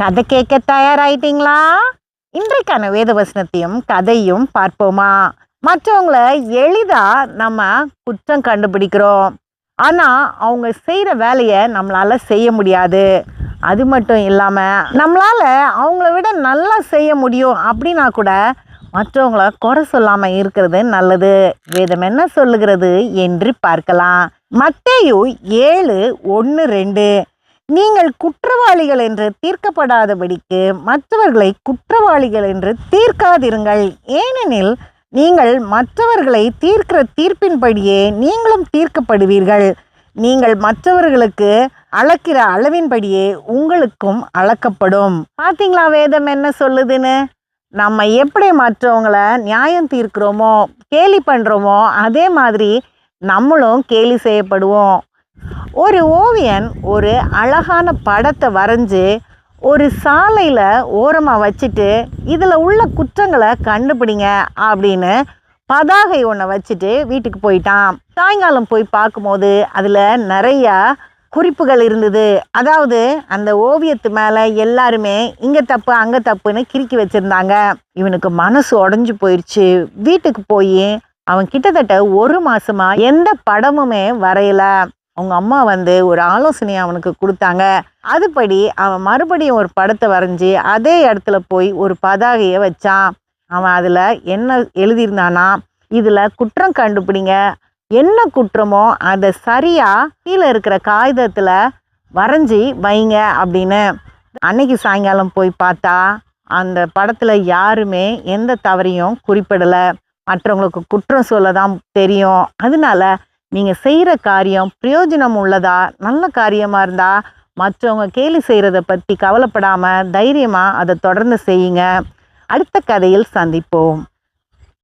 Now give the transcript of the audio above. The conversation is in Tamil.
கதை கேட்க தயாராயிட்டீங்களா? இன்றைக்கான வேத வசனத்தையும் கதையும் பார்ப்போமா? மற்றவங்கள எளிதா நம்ம குற்றம் கண்டுபிடிக்கிறோம். ஆனா அவங்க செய்யற வேலையை நம்மளால செய்ய முடியாது. அது மட்டும் இல்லாம நம்மளால அவங்கள விட நல்லா செய்ய முடியும் அப்படின்னா கூட மற்றவங்கள குறை சொல்லாம இருக்கிறது நல்லது. வேதம் என்ன சொல்லுகிறது என்று பார்க்கலாம். மத்தேயு ஏழு ஒன்று ரெண்டு. நீங்கள் குற்றவாளிகள் என்று தீர்க்கப்படாதபடிக்கு மற்றவர்களை குற்றவாளிகள் என்று தீர்க்காதிருங்கள். ஏனெனில் நீங்கள் மற்றவர்களை தீர்க்கிற தீர்ப்பின்படியே நீங்களும் தீர்க்கப்படுவீர்கள். நீங்கள் மற்றவர்களுக்கு அளக்கிற அளவின்படியே உங்களுக்கும் அளக்கப்படும். பாத்தீங்களா வேதம் என்ன சொல்லுதுன்னு? நம்ம எப்படி மற்றவங்கள நியாயம் தீர்க்கிறோமோ கேலி பண்ணுறோமோ அதே மாதிரி நம்மளும் கேலி செய்யப்படுவோம். ஒரு ஓவியன் ஒரு அழகான படத்தை வரைஞ்சி ஒரு சாலையில் ஓரமாக வச்சுட்டு இதில் உள்ள குற்றங்களை கண்டுபிடிங்க அப்படின்னு பதாகை ஒன்றை வச்சுட்டு வீட்டுக்கு போயிட்டான். சாயங்காலம் போய் பார்க்கும்போது அதில் நிறையா குறிப்புகள் இருந்தது. அதாவது அந்த ஓவியத்து மேலே எல்லாருமே இங்கே தப்பு அங்கே தப்புன்னு கிறுக்கி வச்சுருந்தாங்க. இவனுக்கு மனசு உடஞ்சி போயிடுச்சு வீட்டுக்கு போய் அவன் கிட்டத்தட்ட ஒரு மாசமா எந்த படமுமே வரையலை. அவங்க அம்மா வந்து ஒரு ஆலோசனை அவனுக்கு கொடுத்தாங்க. அதுபடி அவன் மறுபடியும் ஒரு படத்தை வரைஞ்சி அதே இடத்துல போய் ஒரு பதாகையை வச்சான். அவன் அதில் என்ன எழுதியிருந்தானா இதில் குற்றம் கண்டுபிடிங்க. என்ன குற்றமோ அதை சரியாக கீழே இருக்கிற காகிதத்தில் வரைஞ்சி வைங்க அப்படின்னு. அன்னைக்கு சாயங்காலம் போய் பார்த்தா அந்த படத்தில் யாருமே எந்த தவறையும் குறிப்பிடலை. மற்றவங்களுக்கு குற்றம் சொல்ல தான் தெரியும். அதனால நீங்கள் செய்கிற காரியம் பிரயோஜனம் உள்ளதா? நல்ல காரியமாக இருந்தால் மற்றவங்க கேலி செய்கிறத பற்றி கவலைப்படாமல் தைரியமாக அதை தொடர்ந்து செய்யுங்க. அடுத்த கதையில் சந்திப்போம்.